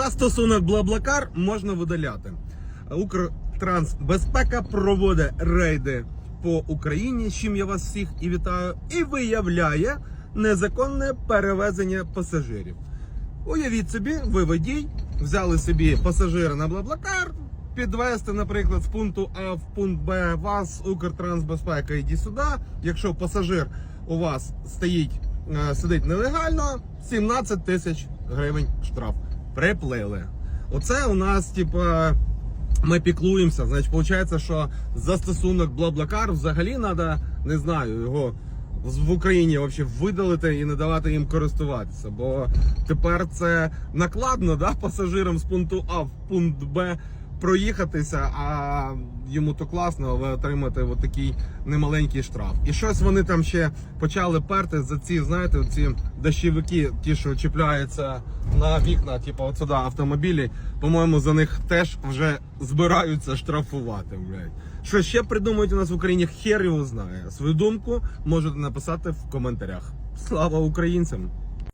Застосунок Блаблакар можна видаляти. Укртрансбезпека проводить рейди по Україні, з чим я вас всіх і вітаю, і виявляє незаконне перевезення пасажирів. Уявіть собі, ви водій, взяли собі пасажира на Блаблакар, підвести, наприклад, з пункту А в пункт Б вас, Укртрансбезпека, йди сюди. Якщо пасажир у вас стоїть, е, сидить нелегально, 17 тисяч гривень штраф. Приплили. Оце у нас, типа, ми піклуємося. Значить, виходить, що застосунок Блаблакар взагалі треба, не знаю, його в Україні вообще видалити і не давати їм користуватися. Бо тепер це накладно да, пасажирам з пункту А в пункт Б проїхатися, а йому то класно, а ви отримаєте от такий немаленький штраф. І щось вони там ще почали перти за ці, знаєте, ці дощовики, ті, що чіпляються на вікна, типу от сюди автомобілі. По-моєму, за них теж вже збираються штрафувати. Блядь. Що ще придумують у нас в Україні, хер його знає. Свою думку можете написати в коментарях. Слава українцям!